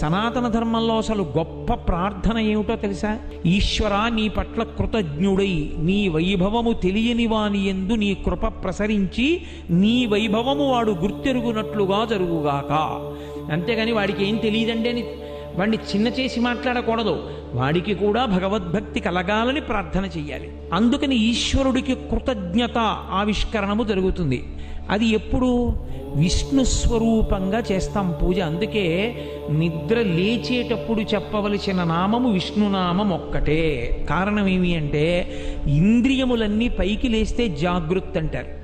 సనాతన ధర్మంలో అసలు గొప్ప ప్రార్థన ఏమిటో తెలుసా? ఈశ్వర నీ పట్ల కృతజ్ఞుడై నీ వైభవము తెలియని వాని ఎందు నీ కృప ప్రసరించి నీ వైభవము వాడు గుర్తెరుగునట్లుగా జరుగుగాక. అంతేగాని వాడికి ఏం తెలియదండి అని వాడిని చిన్న చేసి మాట్లాడకూడదు. వాడికి కూడా భగవద్భక్తి కలగాలని ప్రార్థన చెయ్యాలి. అందుకని ఈశ్వరుడికి కృతజ్ఞత ఆవిష్కరణము జరుగుతుంది. అది ఎప్పుడు? విష్ణు స్వరూపంగా చేస్తాం పూజ. అందుకే నిద్ర లేచేటప్పుడు చెప్పవలసిన నామము విష్ణునామం ఒక్కటే. కారణం ఏమి అంటే ఇంద్రియములన్నీ పైకి లేస్తే జాగృత్ అంటారు.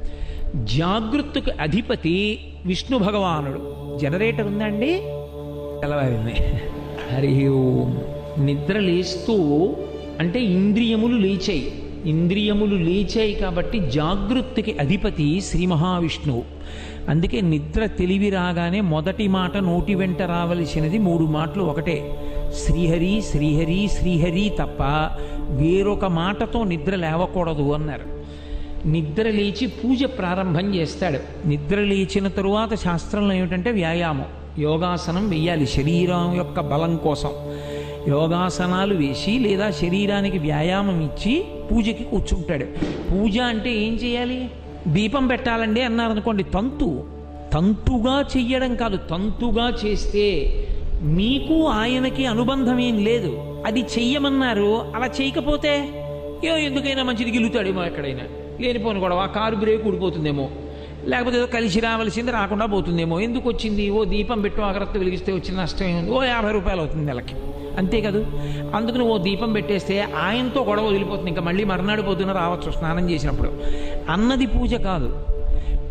జాగృత్తుకు అధిపతి విష్ణు భగవానుడు. జనరేటర్ ఉందండి? తెల్లవారింది. హరి ఓం. నిద్ర లేస్తూ అంటే ఇంద్రియములు లేచాయి. ఇంద్రియములు లేచాయి కాబట్టి జాగృతికి అధిపతి శ్రీ మహావిష్ణువు. అందుకే నిద్ర తెలివి రాగానే మొదటి మాట నోటి వెంట రావలసినది మూడు మాటలు ఒకటే. శ్రీహరి శ్రీహరి శ్రీహరి తప్ప వేరొక మాటతో నిద్ర లేవకూడదు అన్నారు. నిద్ర లేచి పూజ ప్రారంభం చేస్తాడు. నిద్ర లేచిన తరువాత శాస్త్రంలో ఏమిటంటే వ్యాయామం. యోగాసనం వెయ్యాలి శరీరం యొక్క బలం కోసం. యోగాసనాలు వేసి లేదా శరీరానికి వ్యాయామం ఇచ్చి పూజకి కూర్చుంటాడు. పూజ అంటే ఏం చేయాలి? దీపం పెట్టాలండి అన్నారు అనుకోండి తంతు. తంతుగా చెయ్యడం కాదు తంతుగా చేస్తే మీకు ఆయనకి అనుబంధం ఏం లేదు. అది చెయ్యమన్నారు అలా చేయకపోతే ఏ ఎందుకైనా మంచిది గిలుతాడేమో ఎక్కడైనా. లేనిపోను గొడవ కారు బ్రేక్ ఊడిపోతుందేమో. లేకపోతే ఏదో కలిసి రావాల్సింది రాకుండా పోతుందేమో. ఎందుకు వచ్చింది? ఓ దీపం పెట్టు అగరత్తు వెలిగిస్తే వచ్చిన నష్టం ఏముంది? ఓ యాభై రూపాయలు అవుతుంది నెలకి. అంతే కదా? అందుకని ఓ దీపం పెట్టేస్తే ఆయనతో గొడవ వదిలిపోతుంది. ఇంకా మళ్ళీ మర్నాడు పొద్దున రావచ్చు స్నానం చేసినప్పుడు. అన్నది పూజ కాదు.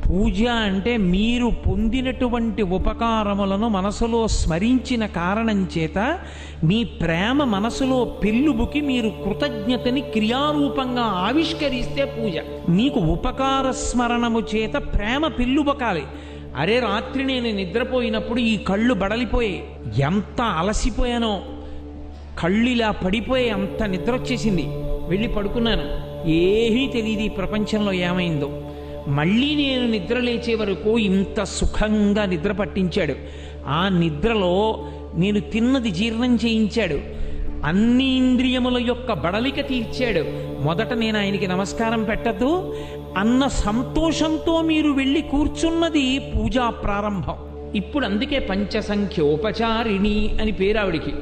పూజ అంటే మీరు పొందినటువంటి ఉపకారములను మనసులో స్మరించిన కారణం చేత మీ ప్రేమ మనసులో పెళ్ళుబుకి మీరు కృతజ్ఞతని క్రియారూపంగా ఆవిష్కరిస్తే పూజ. మీకు ఉపకార స్మరణము చేత ప్రేమ పెళ్ళుబకాలి. అరే రాత్రి నేను నిద్రపోయినప్పుడు ఈ కళ్ళు బడలిపోయి ఎంత అలసిపోయానో. కళ్ళిలా పడిపోయి అంత నిద్ర వచ్చేసింది వెళ్ళి పడుకున్నాను. ఏమీ తెలియదు ఈ ప్రపంచంలో ఏమైందో. మళ్ళీ నేను నిద్ర లేచే వరకు ఇంత సుఖంగా నిద్ర పట్టించాడు. ఆ నిద్రలో నేను తిన్నది జీర్ణం చేయించాడు. అన్ని ఇంద్రియముల యొక్క బడలిక తీర్చాడు. మొదట నేను ఆయనకి నమస్కారం పెట్టద్దు. అన్న సంతోషంతో మీరు వెళ్ళి కూర్చున్నది పూజా ప్రారంభం. ఇప్పుడు అందుకే పంచసంఖ్య ఉపచారిణి అని పేరు ఆవిడికి.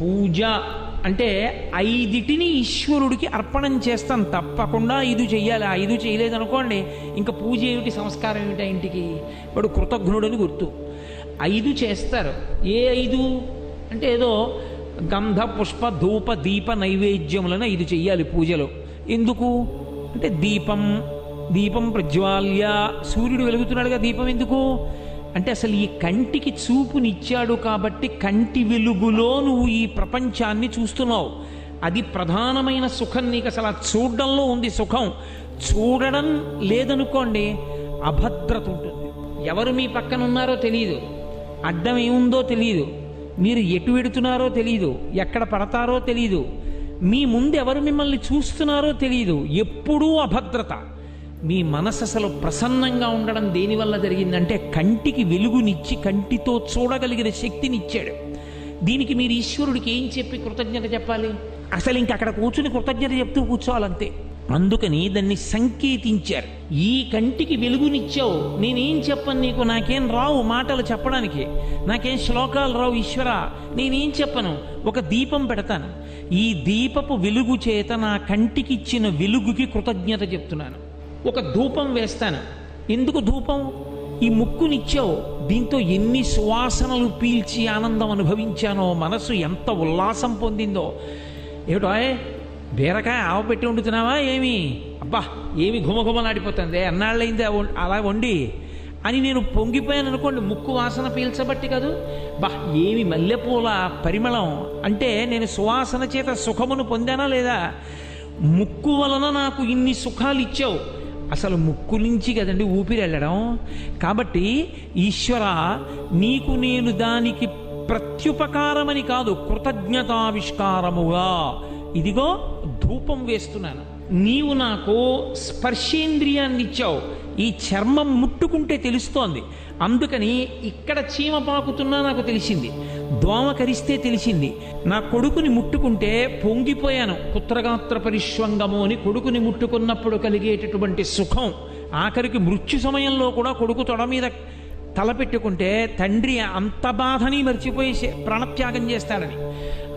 పూజ అంటే ఐదిటిని ఈశ్వరుడికి అర్పణం చేస్తాం తప్పకుండా ఐదు చెయ్యాలి. ఆ ఐదు చేయలేదనుకోండి ఇంకా పూజ ఏమిటి సంస్కారం ఏమిటి ఇంటికి? వాడు కృతజ్ఞుడని గుర్తు. ఐదు చేస్తారు. ఏ ఐదు? అంటే ఏదో గంధ పుష్ప ధూప దీప నైవేద్యములను ఐదు చెయ్యాలి పూజలో. ఎందుకు? అంటే దీపం దీపం ప్రజ్వాల్య. సూర్యుడు వెలుగుతున్నాడుగా దీపం ఎందుకు? అంటే అసలు ఈ కంటికి చూపునిచ్చాడు కాబట్టి కంటి వెలుగులో నువ్వు ఈ ప్రపంచాన్ని చూస్తున్నావు. అది ప్రధానమైన సుఖం నీకు అసలు ఆ చూడడంలో ఉంది సుఖం. చూడడం లేదనుకోండి అభద్రత ఉంటుంది. ఎవరు మీ పక్కన ఉన్నారో తెలియదు అడ్డం ఏముందో తెలియదు మీరు ఎటు వెడుతున్నారో తెలియదు ఎక్కడ పడతారో తెలియదు మీ ముందు ఎవరు మిమ్మల్ని చూస్తున్నారో తెలియదు ఎప్పుడూ అభద్రత. మీ మనసు అసలు ప్రసన్నంగా ఉండడం దేనివల్ల జరిగిందంటే కంటికి వెలుగునిచ్చి కంటితో చూడగలిగిన శక్తినిచ్చాడు. దీనికి మీరు ఈశ్వరుడికి ఏం చెప్పి కృతజ్ఞత చెప్పాలి? అసలు ఇంక అక్కడ కూర్చుని కృతజ్ఞత చెప్తూ కూర్చోవాలంతే. అందుకని దాన్ని సంకేతించారు. ఈ కంటికి వెలుగునిచ్చావు. నేనేం చెప్పను నీకు? నాకేం రావు మాటలు చెప్పడానికి. నాకేం శ్లోకాలు రావు ఈశ్వర. నేనేం చెప్పను? ఒక దీపం పెడతాను. ఈ దీపపు వెలుగు చేత నా కంటికి ఇచ్చిన వెలుగుకి కృతజ్ఞత చెప్తున్నాను. ఒక ధూపం వేస్తాను. ఎందుకు ధూపం? ఈ ముక్కునిచ్చావు. దీంతో ఎన్ని సువాసనలు పీల్చి ఆనందం అనుభవించానో మనసు ఎంత ఉల్లాసం పొందిందో. ఏమిటో బీరకాయ ఆవపెట్టి వండుతున్నావా ఏమి? అబ్బా ఏమి ఘుమఘుమలాడిపోతుంది. ఎన్నాళ్ళైంది అలా వండి? అని నేను పొంగిపోయాను అనుకోండి ముక్కు వాసన పీల్చబట్టి కదూ? బా ఏమి మల్లెపూల పరిమళం. అంటే నేను సువాసన చేత సుఖమును పొందానా లేదా? ముక్కు వలన నాకు ఇన్ని సుఖాలు ఇచ్చావు అసలు ముక్కు నుంచి కదండి ఊపిరి వెళ్ళడం? కాబట్టి ఈశ్వర నీకు నేను దానికి ప్రత్యుపకారమని కాదు కృతజ్ఞతావిష్కారముగా. ఇదిగో ధూపం వేస్తున్నాను. నీవు నాకు స్పర్శేంద్రియాన్ని ఇచ్చావు ఈ చర్మం ముట్టుకుంటే తెలుస్తోంది. అందుకని ఇక్కడ చీమ పాకుతున్నా నాకు తెలిసింది. దోమ కరిస్తే తెలిసింది. నా కొడుకుని ముట్టుకుంటే పొంగిపోయాను. పుత్రగాత్ర పరిశ్వంగము అని కొడుకుని ముట్టుకున్నప్పుడు కలిగేటటువంటి సుఖం. ఆఖరికి మృత్యు సమయంలో కూడా కొడుకు తొడ మీద తలపెట్టుకుంటే తండ్రి అంత బాధని మర్చిపోయి ప్రాణత్యాగం చేస్తాడని.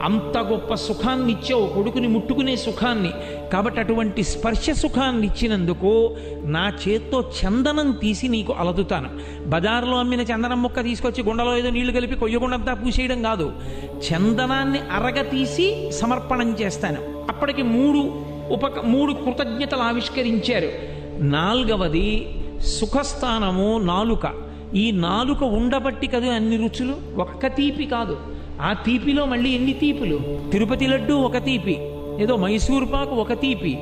అంత గొప్ప సుఖాన్ని ఇచ్చావు కొడుకుని ముట్టుకునే సుఖాన్ని. కాబట్టి అటువంటి స్పర్శ సుఖాన్ని ఇచ్చినందుకు నా చేత్తో చందనం తీసి నీకు అలదుతాను. బజార్లో అమ్మిన చందనం ముక్క తీసుకొచ్చి గుండలో ఏదో నీళ్ళు కలిపి కొయ్యగుండంతా పూసేయడం కాదు. చందనాన్ని అరగ తీసి సమర్పణం చేస్తాను. అప్పటికి మూడు ఉపక మూడు కృతజ్ఞతలు ఆవిష్కరించారు. నాలుగవది సుఖస్థానము నాలుక. ఈ నాలుక ఉండబట్టి కదా అన్ని రుచులు? ఒక్క తీపి కాదు. ఆ తీపిలో మళ్ళీ ఎన్ని తీపులు? తిరుపతి లడ్డు ఒక తీపి. ఏదో మైసూర్ పాకు ఒక తీపి.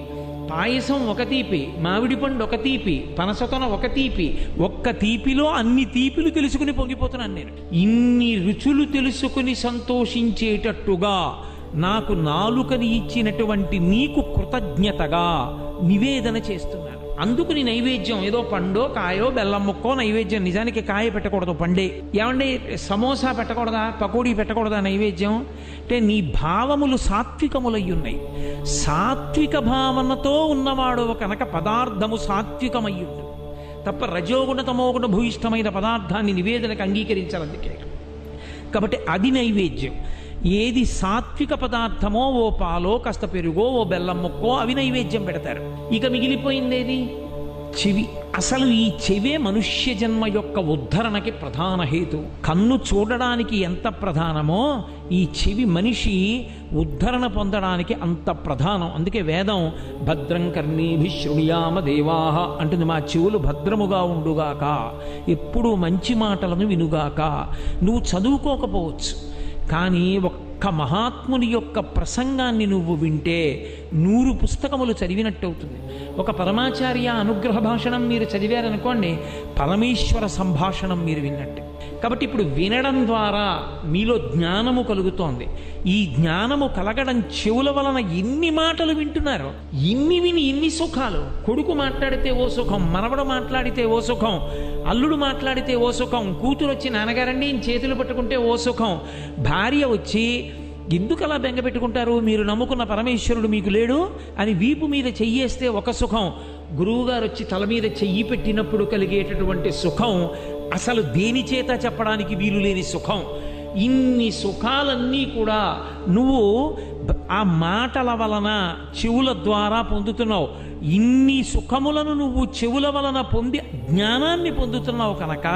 పాయసం ఒక తీపి. మామిడి పండు ఒక తీపి. పనసతన ఒక తీపి. ఒక్క తీపిలో అన్ని తీపిలు తెలుసుకుని పొంగిపోతున్నాను నేను. ఇన్ని రుచులు తెలుసుకుని సంతోషించేటట్టుగా నాకు నాలుకని ఇచ్చినటువంటి నీకు కృతజ్ఞతగా నివేదన చేస్తున్నాను. అందుకు నీ నైవేద్యం ఏదో పండో కాయో బెల్లం ముక్కో నైవేద్యం నిజానికి కాయ పెట్టకూడదు పండే. ఏమండి సమోసా పెట్టకూడదా పకోడీ పెట్టకూడదా నైవేద్యం? అంటే నీ భావములు సాత్వికములై ఉన్నాయి. సాత్విక భావనతో ఉన్నవాడు కనుక పదార్థము సాత్వికమై తప్ప రజోగుణ తమోగుణ భూయిష్టమైన పదార్థాన్ని నివేదనకు అంగీకరించాలందుకే. కాబట్టి అది నైవేద్యం. ఏది సాత్విక పదార్థమో ఓ పాలో కాస్త పెరుగో ఓ బెల్లం ముక్కో అవి నైవేద్యం పెడతారు. ఇక మిగిలిపోయింది ఏది చెవి. అసలు ఈ చెవే మనుష్య జన్మ యొక్క ఉద్ధరణకి ప్రధాన హేతు. కన్ను చూడడానికి ఎంత ప్రధానమో ఈ చెవి మనిషి ఉద్ధరణ పొందడానికి అంత ప్రధానం. అందుకే వేదం భద్రం కర్ణీభి శృణుయామ దేవాహ అంటుంది మా చెవులు భద్రముగా ఉండుగాక ఎప్పుడూ మంచి మాటలను వినుగాక నువ్వు చదువుకోకపోవచ్చు. కానీ ఒక్క మహాత్ముని యొక్క ప్రసంగాన్ని నువ్వు వింటే నూరు పుస్తకములు చదివినట్టవుతుంది. ఒక పరమాచార్య అనుగ్రహ భాషణం మీరు చదివారనుకోండి పరమేశ్వర సంభాషణం మీరు విన్నట్టు. కాబట్టి ఇప్పుడు వినడం ద్వారా మీలో జ్ఞానము కలుగుతోంది. ఈ జ్ఞానము కలగడం చెవుల వలన ఎన్ని మాటలు వింటున్నారు ఇన్ని విని ఇన్ని సుఖాలు. కొడుకు మాట్లాడితే ఓ సుఖం మనవడు మాట్లాడితే ఓ సుఖం అల్లుడు మాట్లాడితే ఓ సుఖం కూతురు వచ్చి నాన్నగారండి చేతులు పట్టుకుంటే ఓ సుఖం. భార్య వచ్చి ఎందుకు అలా బెంగ పెట్టుకుంటారు? మీరు నమ్ముకున్న పరమేశ్వరుడు మీకు లేడు అని వీపు మీద చెయ్యేస్తే ఒక సుఖం. గురువుగారు వచ్చి తల మీద చెయ్యి పెట్టినప్పుడు కలిగేటటువంటి సుఖం అసలు దేని చేత చెప్పడానికి వీలు లేని సుఖం? ఇన్ని సుఖాలన్నీ కూడా నువ్వు ఆ మాటల వలన చెవుల ద్వారా పొందుతున్నావు. ఇన్ని సుఖములను నువ్వు చెవుల వలన పొంది జ్ఞానాన్ని పొందుతున్నావు కనుక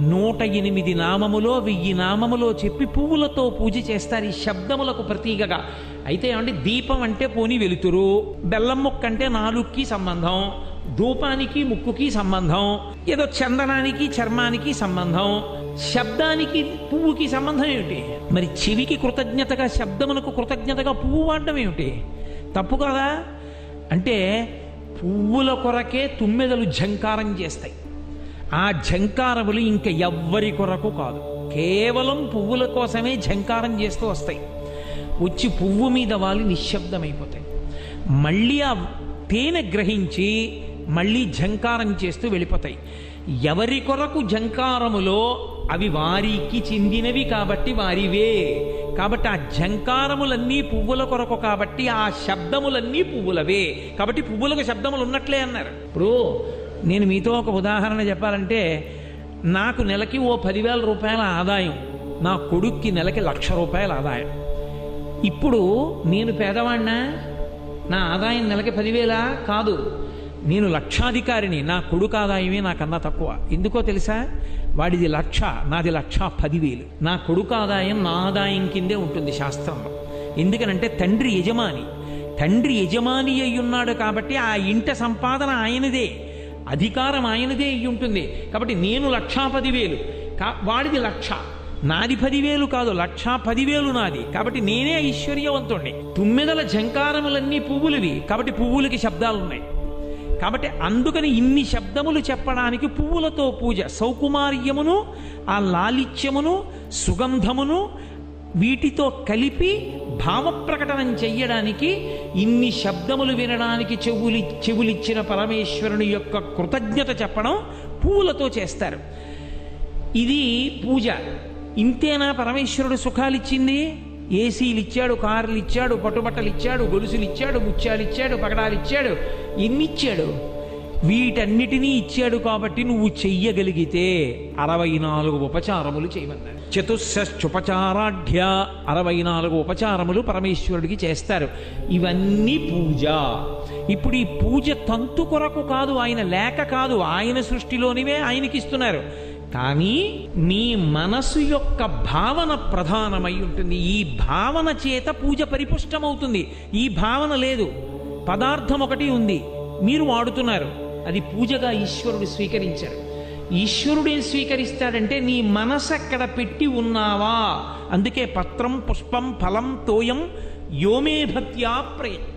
నూట ఎనిమిది నామములో వెయ్యి నామములో చెప్పి పువ్వులతో పూజ చేస్తారు ఈ శబ్దములకు ప్రతీకగా. అయితే ఏమంటే దీపం అంటే పోని వెలుతురు బెల్లం ముక్క అంటే నాలుగుకి సంబంధం. ధూపానికి ముక్కుకి సంబంధం ఏదో చందనానికి చర్మానికి సంబంధం శబ్దానికి పువ్వుకి సంబంధం ఏమిటి? మరి చెవికి కృతజ్ఞతగా శబ్దమునకు కృతజ్ఞతగా పువ్వు వాడడం ఏమిటి? తప్పు కదా? అంటే పువ్వుల కొరకే తుమ్మెదలు ఝంకారం చేస్తాయి. ఆ ఝంకారములు ఇంక ఎవ్వరి కొరకు కాదు. కేవలం పువ్వుల కోసమే ఝంకారం చేస్తూ వస్తాయి. వచ్చి పువ్వు మీద వాలి నిశ్శబ్దమైపోతాయి. మళ్ళీ ఆ తేనె గ్రహించి మళ్ళీ ఝంకారం చేస్తూ వెళ్ళిపోతాయి. ఎవరి కొరకు ఝంకారములో అవి వారికి చెందినవి కాబట్టి వారివే. కాబట్టి ఆ ఝంకారములన్నీ పువ్వుల కొరకు కాబట్టి ఆ శబ్దములన్నీ పువ్వులవే. కాబట్టి పువ్వులకు శబ్దములు ఉన్నట్లే అన్నారు. ఇప్పుడు నేను మీతో ఒక ఉదాహరణ చెప్పాలంటే నాకు నెలకి ఓ పదివేల రూపాయల ఆదాయం నా కొడుక్కి నెలకి లక్ష రూపాయల ఆదాయం. ఇప్పుడు నేను పేదవాడినా నా ఆదాయం నెలకి పదివేల? కాదు. నేను లక్షాధికారిని నా కొడుకు ఆదాయమే నాకన్నా తక్కువ. ఎందుకో తెలుసా? వాడిది లక్ష నాది లక్ష పదివేలు. నా కొడుకు ఆదాయం నా ఆదాయం కిందే ఉంటుంది శాస్త్రంలో ఎందుకనంటే తండ్రి యజమాని. తండ్రి యజమాని అయి ఉన్నాడు కాబట్టి ఆ ఇంట సంపాదన ఆయనదే. అధికారం ఆయనదే అయి ఉంటుంది కాబట్టి నేను లక్షా పదివేలు. కా వాడిది లక్ష. నాది పదివేలు కాదు లక్షా పదివేలు నాది. కాబట్టి నేనే ఐశ్వర్యవంతుణ్ణి. తుమ్మెదల ఝంకారములన్నీ పువ్వులవి. కాబట్టి పువ్వులకి శబ్దాలు ఉన్నాయి కాబట్టి అందుకని ఇన్ని శబ్దములు చెప్పడానికి పువ్వులతో పూజ సౌకుమార్యమును ఆ లాలిత్యమును సుగంధమును వీటితో కలిపి భావప్రకటనం చెయ్యడానికి ఇన్ని శబ్దములు వినడానికి చెవులి చెవులిచ్చిన పరమేశ్వరుని యొక్క కృతజ్ఞత చెప్పడం పువ్వులతో చేస్తారు. ఇది పూజ. ఇంతేనా పరమేశ్వరుడు సుఖాలిచ్చింది? ఏసీలు ఇచ్చాడు కార్లు ఇచ్చాడు పట్టుబట్టలు ఇచ్చాడు గొలుసులు ఇచ్చాడు ముత్యాలు ఇచ్చాడు పగడాలు ఇచ్చాడు ఎన్ని ఇచ్చాడు వీటన్నిటినీ ఇచ్చాడు కాబట్టి నువ్వు చెయ్యగలిగితే అరవై నాలుగు ఉపచారములు చేయమన్నాడు చతుస్సోపచారాఢ్య అరవై నాలుగు ఉపచారములు పరమేశ్వరుడికి చేస్తారు. ఇవన్నీ పూజ. ఇప్పుడు ఈ పూజ తంతు కొరకు కాదు ఆయన లేక కాదు ఆయన సృష్టిలోనివే ఆయనకి ఇస్తున్నారు కానీ నీ మనసు యొక్క భావన ప్రధానమై ఉంటుంది. ఈ భావన చేత పూజ పరిపుష్టమవుతుంది. ఈ భావన లేదు. పదార్థం ఒకటి ఉంది. మీరు వాడుతున్నారు. అది పూజగా ఈశ్వరుడు స్వీకరించారు. ఈశ్వరుడు ఏం స్వీకరిస్తాడంటే నీ మనసు అక్కడ పెట్టి ఉన్నావా? అందుకే పత్రం పుష్పం ఫలం తోయం యోమే భక్త్యా ప్రయత్నం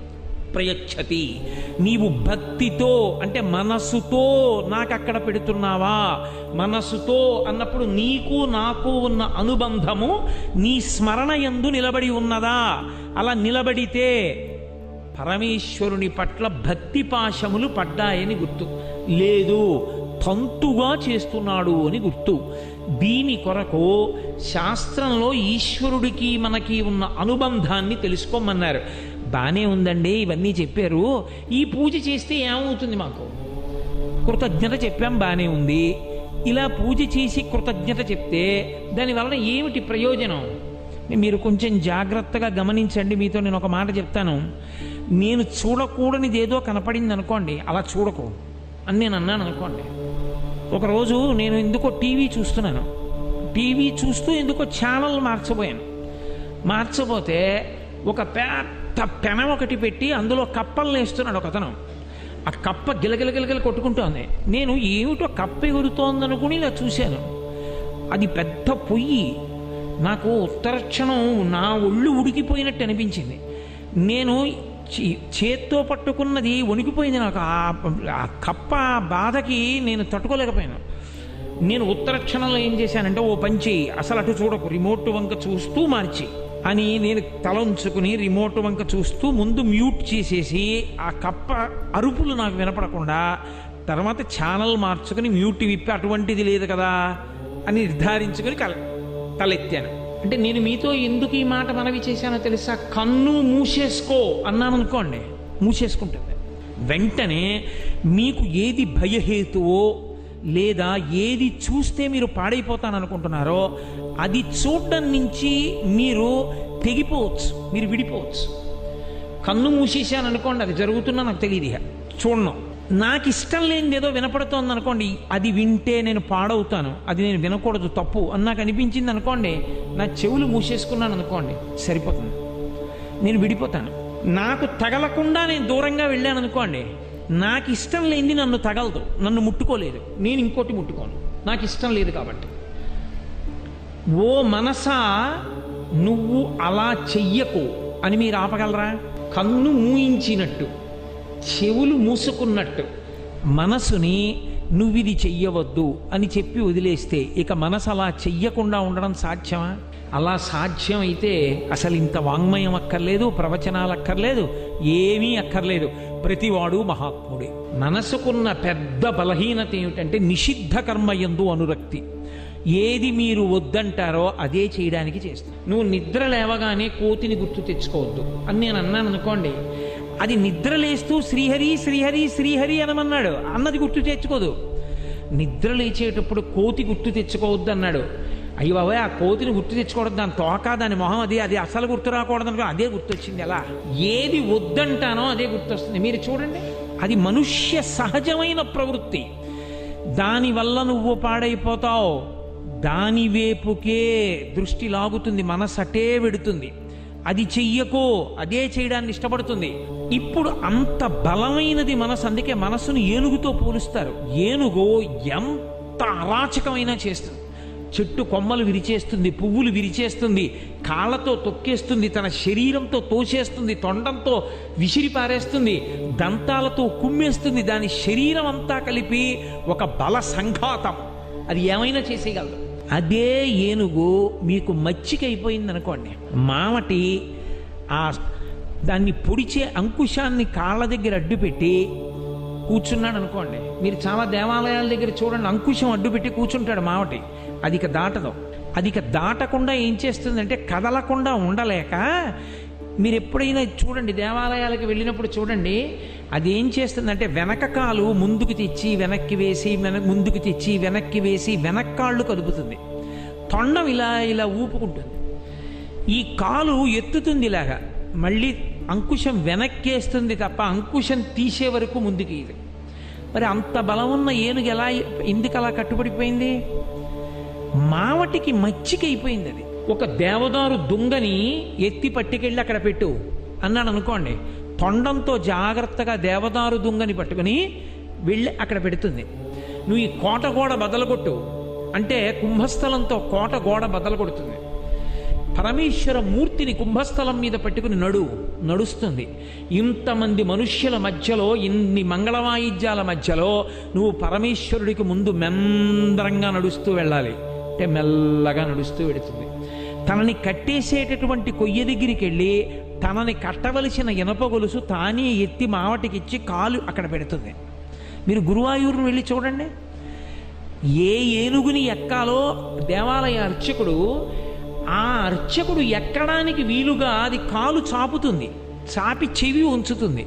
ప్రయచ్చతి. నీవు భక్తితో అంటే మనసుతో నాకు అక్కడ పెడుతున్నావా? మనసుతో అన్నప్పుడు నీకు నాకు ఉన్న అనుబంధము నీ స్మరణ ఎందు నిలబడి ఉన్నదా? అలా నిలబడితే పరమేశ్వరుని పట్ల భక్తి పాశములు పడ్డాయని గుర్తు. లేదు తంతుగా చేస్తున్నాడు అని గుర్తు. దీని కొరకు శాస్త్రంలో ఈశ్వరుడికి మనకి ఉన్న అనుబంధాన్ని తెలుసుకోమన్నారు. బాగానే ఉందండి ఇవన్నీ చెప్పారు. ఈ పూజ చేస్తే ఏమవుతుంది మాకు? కృతజ్ఞత చెప్పాం బాగానే ఉంది. ఇలా పూజ చేసి కృతజ్ఞత చెప్తే దానివలన ఏమిటి ప్రయోజనం? మీరు కొంచెం జాగ్రత్తగా గమనించండి మీతో నేను ఒక మాట చెప్తాను. నేను చూడకూడనిది ఏదో కనపడింది అనుకోండి అలా చూడకు అని నేను అన్నాను అనుకోండి. ఒకరోజు నేను ఎందుకో టీవీ చూస్తున్నాను. టీవీ చూస్తూ ఎందుకో ఛానల్ మార్చబోయాను. మార్చబోతే ఒక పెద్ద పెనం ఒకటి పెట్టి అందులో కప్పలు వేస్తున్నాడు ఒక అతను. ఆ కప్ప గిలగిలగిలగిల కొట్టుకుంటోంది నేను ఏమిటో కప్ప ఎగురుతోందనుకుని ఇలా చూశాను. అది పెద్ద పొయ్యి. నాకు ఉత్తరక్షణం నా ఒళ్ళు ఉడికిపోయినట్టు అనిపించింది. నేను చే- చేత్తో పట్టుకున్నది వణికిపోయింది నాకు. ఆ- ఆ కప్ప బాధకి నేను తట్టుకోలేకపోయాను. నేను ఉత్తరక్షణంలో ఏం చేశానంటే ఓ పంచి అసలు అటు చూడకు. రిమోట్ వంక చూస్తూ మార్చి అని నేను తల ఉంచుకుని రిమోట్ వంక చూస్తూ ముందు మ్యూట్ చేసేసి ఆ కప్ప అరుపులు నాకు వినపడకుండా తర్వాత ఛానల్ మార్చుకుని మ్యూట్ విప్పి అటువంటిది లేదు కదా అని నిర్ధారించుకుని కల తలెత్తాను. అంటే నేను మీతో ఎందుకు ఈ మాట మనవి చేశానో తెలుసా? కన్ను మూసేసుకో అన్నాను అనుకోండి మూసేసుకుంటుంది. వెంటనే మీకు ఏది భయహేతువో లేదా ఏది చూస్తే మీరు పాడైపోతాననుకుంటున్నారో అది చూడడం నుంచి మీరు తెగిపోవచ్చు మీరు విడిపోవచ్చు. కన్ను మూసేసాను అనుకోండి అది జరుగుతున్నా నాకు తెలియదు ఇక చూడను. నాకు ఇష్టం లేనిది ఏదో వినపడుతోంది అనుకోండి అది వింటే నేను పాడవుతాను అది నేను వినకూడదు తప్పు అని నాకు అనిపించింది అనుకోండి నా చెవులు మూసేసుకున్నాను అనుకోండి సరిపోతుంది. నేను విడిపోతాను. నాకు తగలకుండా నేను దూరంగా వెళ్ళాను అనుకోండి నాకు ఇష్టం లేనిది నన్ను తగలదు నన్ను ముట్టుకోలేదు. నేను ఇంకోటి ముట్టుకోను. నాకు ఇష్టం లేదు కాబట్టి. ఓ మనసా నువ్వు అలా చెయ్యకు అని మీరు ఆపగలరా? కన్ను మూయించినట్టు చెవులు మూసుకున్నట్టు మనసుని నువ్విది చెయ్యవద్దు అని చెప్పి వదిలేస్తే ఇక మనసు అలా చెయ్యకుండా ఉండడం సాధ్యమా? అలా సాధ్యం అయితే అసలు ఇంత వాంగ్మయం అక్కర్లేదు ప్రవచనాలు అక్కర్లేదు ఏమీ అక్కర్లేదు. ప్రతివాడు మహాత్ముడే. మనసుకున్న పెద్ద బలహీనత ఏమిటంటే నిషిద్ధ కర్మ అనురక్తి. ఏది మీరు వద్దంటారో అదే చేయడానికి చేస్తాను నువ్వు నిద్ర లేవగానే కోతిని గుర్తు తెచ్చుకోవద్దు. అని నేను అన్నాను అనుకోండి అది నిద్ర లేస్తూ శ్రీహరి శ్రీహరి శ్రీహరి అనమన్నాడు. అన్నది గుర్తు తెచ్చుకోదు. నిద్ర లేచేటప్పుడు కోతి గుర్తు తెచ్చుకోవద్దు అన్నాడు అయ్యి బాబాయ్ ఆ కోతిని గుర్తు తెచ్చుకోవడం దాని తోక దాని మొహం అది అది అసలు గుర్తు రాకూడదు అదే గుర్తొచ్చింది ఎలా? ఏది వద్దంటానో అదే గుర్తొస్తుంది. మీరు చూడండి అది మనుష్య సహజమైన ప్రవృత్తి. దానివల్ల నువ్వు పాడైపోతావు. దాని వేపుకే దృష్టి లాగుతుంది మనసు అటే వెడుతుంది. అది చెయ్యకో అదే చేయడాన్ని ఇష్టపడుతుంది. ఇప్పుడు అంత బలమైనది మనసు అందుకే మనసును ఏనుగుతో పోలుస్తారు. ఏనుగు ఎంత అరాచకమైనా చేస్తుంది. చెట్టు కొమ్మలు విరిచేస్తుంది పువ్వులు విరిచేస్తుంది కాళ్ళతో తొక్కేస్తుంది తన శరీరంతో తోసేస్తుంది తొండంతో విసిరి పారేస్తుంది దంతాలతో కుమ్మేస్తుంది దాని శరీరం అంతా కలిపి ఒక బల సంఘాతం. అది ఏమైనా చేసేయగలదు. అదే ఏనుగు మీకు మచ్చికైపోయింది అనుకోండి మామటి ఆ దాన్ని పొడిచే అంకుశాన్ని కాళ్ళ దగ్గర అడ్డుపెట్టి కూర్చున్నాడు అనుకోండి మీరు చాలా దేవాలయాల దగ్గర చూడండి అంకుశం అడ్డుపెట్టి కూర్చుంటాడు మావటి అది ఇక దాటదు. అది ఇక దాటకుండా ఏం చేస్తుందంటే కదలకుండా ఉండలేక మీరు ఎప్పుడైనా చూడండి దేవాలయాలకు వెళ్ళినప్పుడు చూడండి అది ఏం చేస్తుందంటే వెనక కాలు ముందుకు తెచ్చి వెనక్కి వేసి వెన ముందుకు తెచ్చి వెనక్కి వేసి వెనక్కాళ్ళు కదుపుతుంది. తొండం ఇలా ఇలా ఊపుకుంటుంది. ఈ కాలు ఎత్తుతుంది ఇలాగా. మళ్ళీ అంకుశం వెనక్కేస్తుంది తప్ప అంకుశం తీసే వరకు ముందుకి ఇది. మరి అంత బలం ఉన్న ఏనుగు ఎలా ఎందుకు అలా కట్టుబడిపోయింది? మావటికి మచ్చికైపోయింది అది. ఒక దేవదారు దుంగని ఎత్తి పట్టుకెళ్ళి అక్కడ పెట్టు అన్నాడు అనుకోండి. తొండంతో జాగ్రత్తగా దేవదారు దుంగని పట్టుకుని వెళ్ళి అక్కడ పెడుతుంది. నువ్వు ఈ కోట గోడ బదలగొట్టు. అంటే కుంభస్థలంతో కోట గోడ బదలు కొడుతుంది పరమేశ్వర మూర్తిని కుంభస్థలం మీద పెట్టుకుని నడు నడుస్తుంది. ఇంతమంది మనుష్యుల మధ్యలో ఇన్ని మంగళవాయిద్యాల మధ్యలో నువ్వు పరమేశ్వరుడికి ముందు మెందరంగా నడుస్తూ వెళ్ళాలి. అంటే మెల్లగా నడుస్తూ వెడుతుంది తనని కట్టేసేటటువంటి కొయ్య దగ్గరికి వెళ్ళి తనని కట్టవలసిన ఇనప గొలుసు తానే ఎత్తి మావటికిచ్చి కాలు అక్కడ పెడుతుంది. మీరు గురువాయూరును వెళ్ళి చూడండి. ఏ ఏనుగుని ఎక్కాలో దేవాలయ అర్చకుడు ఆ అర్చకుడు ఎక్కడానికి వీలుగా అది కాలు చాపుతుంది చాపి చెవి ఉంచుతుంది.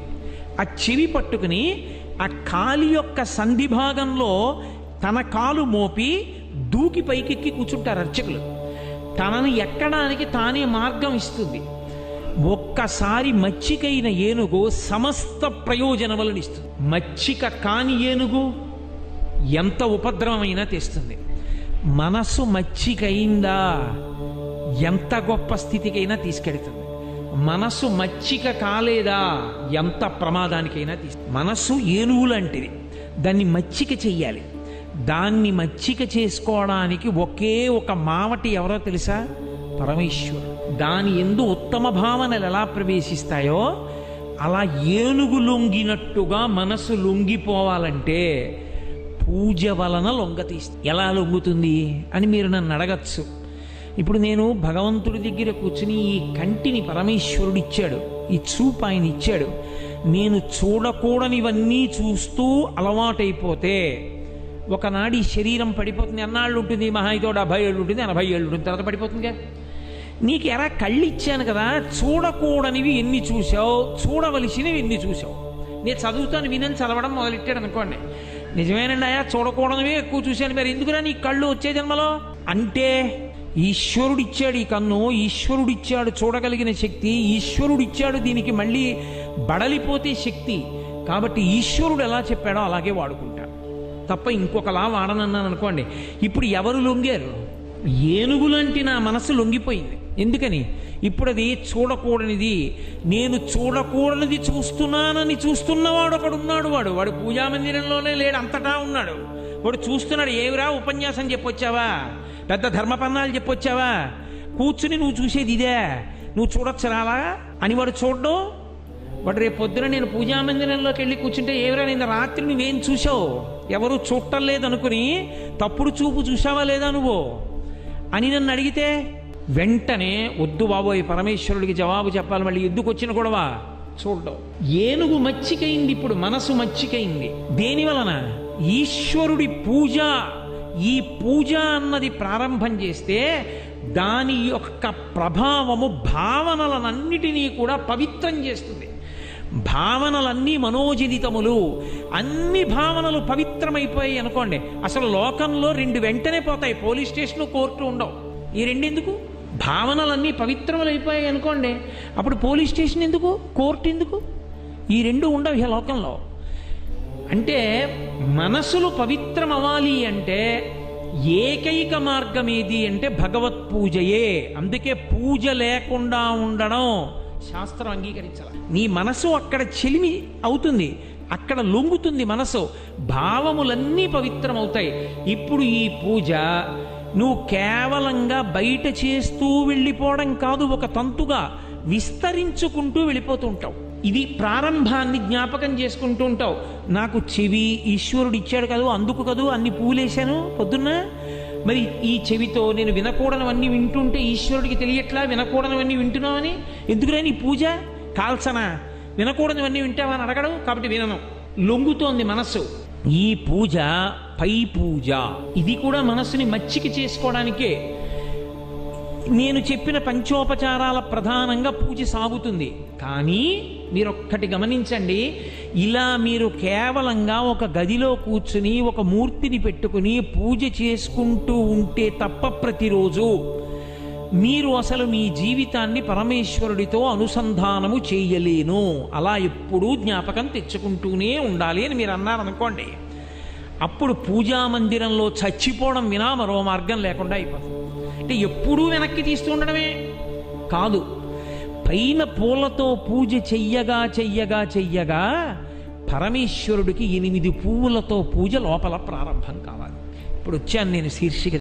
ఆ చెవి పట్టుకుని ఆ కాలి యొక్క సంధి భాగంలో తన కాలు మోపి దూకి పైకెక్కి కూర్చుంటారు అర్చకులు. తనని ఎక్కడానికి తానే మార్గం ఇస్తుంది. ఒక్కసారి మచ్చికైన ఏనుగు సమస్త ప్రయోజనములను ఇస్తుంది. మచ్చిక కాని ఏనుగు ఎంత ఉపద్రవమైనా తెస్తుంది. మనస్సు మచ్చికైందా? ఎంత గొప్ప స్థితికైనా తీసుకెడుతుంది మనస్సు మచ్చిక కాలేదా? ఎంత ప్రమాదానికైనా తీసు మనస్సు ఏనుగు లాంటిది దాన్ని మచ్చిక చెయ్యాలి. దాన్ని మచ్చిక చేసుకోవడానికి ఒకే ఒక మావటి ఎవరో తెలుసా? పరమేశ్వరుడు. దాని ఎందు ఉత్తమ భావనలు ఎలా ప్రవేశిస్తాయో అలా ఏనుగు లొంగినట్టుగా మనసు లొంగిపోవాలంటే పూజ వలన లొంగతీస్తుంది ఎలా లొంగుతుంది అని మీరు నన్ను అడగచ్చు. ఇప్పుడు నేను భగవంతుడి దగ్గర కూర్చుని ఈ కంటిని పరమేశ్వరుడు ఇచ్చాడు. ఈ చూపు ఆయన ఇచ్చాడు. నేను చూడకూడనివన్నీ చూస్తూ అలవాటైపోతే ఒకనాడు ఈ శరీరం పడిపోతుంది. ఎన్నాళ్ళు ఉంటుంది మహా అయితే డెబ్బై ఏళ్ళు ఉంటుంది ఎనభై ఏళ్ళు ఉంటుంది తర్వాత పడిపోతుందిగా. నీకు ఎరా కళ్ళు ఇచ్చాను కదా చూడకూడనివి ఎన్ని చూసావు చూడవలసినవి ఎన్ని చూసావు నేను చదువుతాను వినని చదవడం మొదలెట్టాడు అనుకోండి. నిజమేనండి అయ్యా చూడకూడనివి ఎక్కువ చూశాను మరి ఎందుకురా నీ కళ్ళు వచ్చే జన్మలో? అంటే ఈశ్వరుడిచ్చాడు ఈ కన్ను ఈశ్వరుడిచ్చాడు చూడగలిగిన శక్తి ఈశ్వరుడిచ్చాడు దీనికి మళ్ళీ బడలిపోతే శక్తి. కాబట్టి ఈశ్వరుడు ఎలా చెప్పాడో అలాగే వాడుకుంటాడు. తప్ప ఇంకొకలా వాడనన్నాను అనుకోండి. ఇప్పుడు ఎవరు లొంగారు? ఏనుగులంటి నా మనసు లొంగిపోయింది. ఎందుకని? ఇప్పుడు అది చూడకూడనిది. నేను చూడకూడనిది చూస్తున్నానని చూస్తున్నవాడు ఒకడున్నాడు వాడు. వాడు పూజా మందిరంలోనే లేడు అంతటా ఉన్నాడు. వాడు చూస్తున్నాడు ఏవిరా ఉపన్యాసం చెప్పొచ్చావా? పెద్ద ధర్మపన్నాలు చెప్పొచ్చావా? కూర్చుని నువ్వు చూసేది ఇదే. నువ్వు చూడొచ్చు రాలా అని వాడు చూడడం. వాడు రేపు పొద్దున నేను పూజా మందిరంలోకి వెళ్ళి కూర్చుంటే ఏవిరా నిన్న రాత్రి నువ్వేం చూసావు ఎవరు చూడటం లేదనుకుని తప్పుడు చూపు చూసావా లేదా నువ్వు? అని నన్ను అడిగితే వెంటనే వద్దు బాబోయ్ పరమేశ్వరుడికి జవాబు చెప్పాలి మళ్ళీ ఎందుకు వచ్చిన గొడవ? చూడడం. ఏనుగు మచ్చికైంది ఇప్పుడు మనసు మచ్చికైంది. దేని వలన? ఈశ్వరుడి పూజ. ఈ పూజ అన్నది ప్రారంభం చేస్తే దాని యొక్క ప్రభావము భావనలనన్నిటినీ కూడా పవిత్రం చేస్తుంది. భావనలన్నీ మనోజిదితములు అన్ని భావనలు పవిత్రమైపోయాయి అనుకోండి. అసలు లోకంలో రెండు వెంటనే పోతాయి. పోలీస్ స్టేషన్ కోర్టు ఉండవు. ఈ రెండెందుకు? భావనలన్నీ అయిపోయాయి అనుకోండి. అప్పుడు పోలీస్ స్టేషన్ ఎందుకు? కోర్టు ఎందుకు? ఈ రెండు ఉండవు ఈ లోకంలో. అంటే మనసులు పవిత్రం అవ్వాలి అంటే ఏకైక మార్గం ఏది అంటే భగవత్ పూజయే. అందుకే పూజ లేకుండా ఉండడం. శాస్త్రం అంగీకరించాలి. నీ మనసు అక్కడ చెలిమి అవుతుంది అక్కడ లొంగుతుంది మనసు భావములన్నీ పవిత్రమవుతాయి. ఇప్పుడు ఈ పూజ నువ్వు కేవలంగా బయట చేస్తూ వెళ్ళిపోవడం కాదు ఒక తంతుగా విస్తరించుకుంటూ వెళ్ళిపోతూ ఉంటావు. ఇది ప్రారంభాన్ని జ్ఞాపకం చేసుకుంటూ ఉంటావు. నాకు చెవి ఈశ్వరుడు ఇచ్చాడు కదూ అందుకు కదూ అన్ని పూలేశాను పొద్దున్న. మరి ఈ చెవితో నేను వినకూడనవన్నీ వింటుంటే ఈశ్వరుడికి తెలియట్లా? వినకూడనవన్నీ వింటున్నావని? ఎందుకురా నీ పూజ? కాల్సనా? వినకూడనివన్నీ వింటావని అడగడం కాబట్టి వినను. లొంగుతోంది మనస్సు. ఈ పూజ పై పూజ. ఇది కూడా మనస్సుని మచ్చిక చేసుకోవడానికే. నేను చెప్పిన పంచోపచారాల ప్రధానంగా పూజ సాగుతుంది. కానీ మీరు ఒక్కటి గమనించండి ఇలా మీరు కేవలంగా ఒక గదిలో కూర్చుని ఒక మూర్తిని పెట్టుకుని పూజ చేసుకుంటూ ఉంటే తప్ప ప్రతిరోజు మీరు అసలు మీ జీవితాన్ని పరమేశ్వరుడితో అనుసంధానము చేయలేను. అలా ఎప్పుడూ జ్ఞాపకం తెచ్చుకుంటూనే ఉండాలి అని మీరు అన్నారనుకోండి. అప్పుడు పూజా మందిరంలో చచ్చిపోవడం వినా మరో మార్గం లేకుండా అయిపోతుంది. అంటే ఎప్పుడూ వెనక్కి తీస్తూ ఉండడమే కాదు. పైన పూలతో పూజ చెయ్యగా చెయ్యగా చెయ్యగా పరమేశ్వరుడికి ఎనిమిది పువ్వులతో పూజ లోపల ప్రారంభం కావాలి. ఇప్పుడు వచ్చాను నేను శీర్షిక